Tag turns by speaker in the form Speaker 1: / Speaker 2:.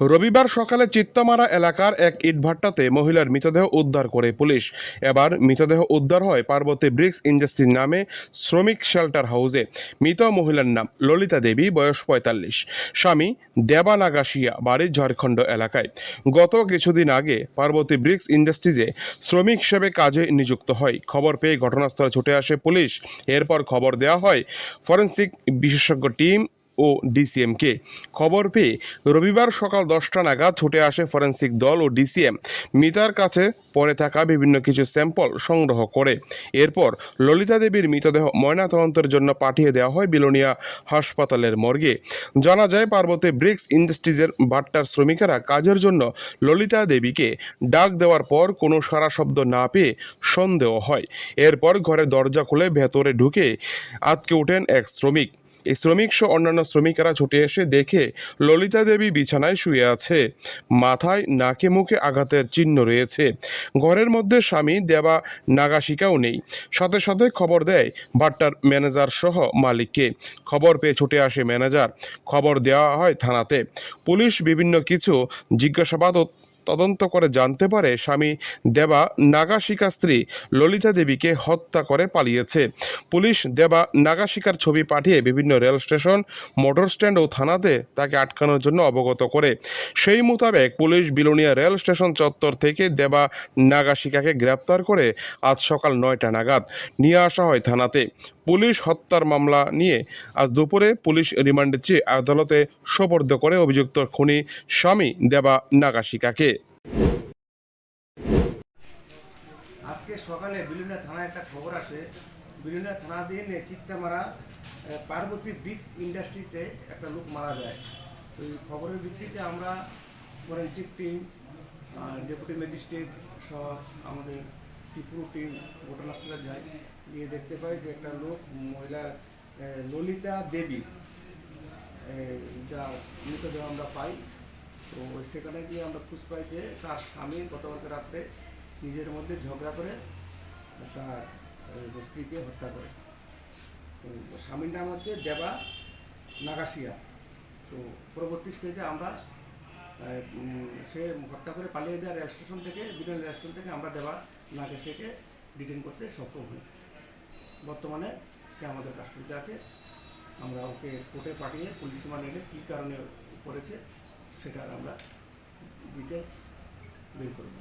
Speaker 1: রবিবার সকালে চিত্তমারা এলাকার এক ইটভাট্টাতে মহিলার মৃতদেহ উদ্ধার করে পুলিশ। এবার মৃতদেহ উদ্ধার হয় পার্বতী ব্রিক্স ইন্ডাস্ট্রির নামে শ্রমিক শেল্টার হাউসে। মৃত মহিলার নাম ললিতা দেবী, বয়স পঁয়তাল্লিশ। স্বামী দেবানাগাসিয়া বাড়ি ঝাড়খণ্ড এলাকায়। গত কিছুদিন আগে পার্বতী ব্রিক্স ইন্ডাস্ট্রিজে শ্রমিক হিসেবে কাজে নিযুক্ত হয়। খবর পেয়ে ঘটনাস্থলে ছুটে আসে পুলিশ। এরপর খবর দেওয়া হয়, ফরেন্সিক বিশেষজ্ঞ টিম ও ডিসিএমকে। খবর পেয়ে রবিবার সকাল দশটা নাগাদ ছুটে আসে ফরেন্সিক দল ও ডিসিএম। মিতার কাছে পরে থাকা বিভিন্ন কিছু স্যাম্পল সংগ্রহ করে। এরপর ললিতা দেবীর মৃতদেহ ময়নাতদন্তের জন্য পাঠিয়ে দেওয়া হয় বিলোনিয়া হাসপাতালের মর্গে। জানা যায়, পার্বতী ব্রিক্স ইন্ডাস্ট্রিজের বাট্টার শ্রমিকেরা কাজের জন্য ললিতা দেবীকে ডাক দেওয়ার পর কোনো সারা শব্দ না পেয়ে সন্দেহ হয়। এরপর ঘরের দরজা খুলে ভেতরে ঢুকে আতকে ওঠেন এক শ্রমিক। এই শ্রমিক সহ অন্যান্য শ্রমিকেরা ছুটে এসে দেখে ললিতা দেবী বিছানায় শুয়ে আছে। মাথায় নাকে মুখে আঘাতের চিহ্ন রয়েছে। ঘরের মধ্যে স্বামী, দেবা, নাগাশিকাও নেই। সাথে সাথে খবর দেয় ভাট্টার ম্যানেজার সহ মালিককে। খবর পেয়ে ছুটে আসে ম্যানেজার। খবর দেওয়া হয় থানাতে। পুলিশ বিভিন্ন কিছু জিজ্ঞাসাবাদ তদন্ত করে জানতে পারে স্বামী দেবা নাগাশিকা স্ত্রী ললিতা দেবীকে হত্যা করে পালিয়েছে। পুলিশ দেবা নাগাশিকার ছবি পাঠিয়ে বিভিন্ন রেল স্টেশন, মোটর স্ট্যান্ড ও থানাতে তাকে আটকানোর জন্য অবগত করে। সেই মোতাবেক পুলিশ বিলোনিয়া রেল স্টেশন চত্বর থেকে দেবা নাগাশিকাকে গ্রেপ্তার করে আজ সকাল নয়টা নাগাদ নিয়ে আসা হয় থানাতে। পুলিশ হত্যার মামলা নিয়ে আজ দুপুরে পুলিশ রিমান্ডে চেয়ে আদালতে সোপর্দ করে অভিযুক্ত খুনি স্বামী দেবা নাগাশিকাকে।
Speaker 2: আজকে সকালে বিলুনিয়া থানায় একটা খবর আসে। বিলুনিয়া থানাধীন চিত্তামারা পার্বতী ব্রিক্স ইন্ডাস্ট্রিতে একটা লোক মারা যায়। তো এই খবরের ভিত্তিতে আমরা ফরেন্সিক টিম ডেপুটি ম্যাজিস্ট্রেট সহ আমাদের ত্রিপুর টিম ঘটনাস্থলে যায়। গিয়ে দেখতে পাই যে একটা লোক মহিলা ললিতা দেবী যা মৃতদেহ আমরা পাই। তো সেখানে গিয়ে আমরা খুঁজ পাই যে তার স্বামী গতকালকে রাত্রে নিজের মধ্যে ঝগড়া করে তার স্ত্রীকে হত্যা করে। তো স্বামীর নাম হচ্ছে দেবা নাগাসিয়া তো পরবর্তী স্টেজে আমরা সে হত্যা করে পালিয়ে যায় রেল স্টেশন থেকে বিভিন্ন রেল স্টেশন থেকে আমরা দেবা সেকে ডিটেন করতে সক্ষম হই। বর্তমানে সে আমাদের কাস্টডিতে আছে। আমরা ওকে কোর্টে পাঠিয়ে পুলিশ রিমান্ড এনে কী কারণে করেছে সেটার আমরা ডিটেলস বের করব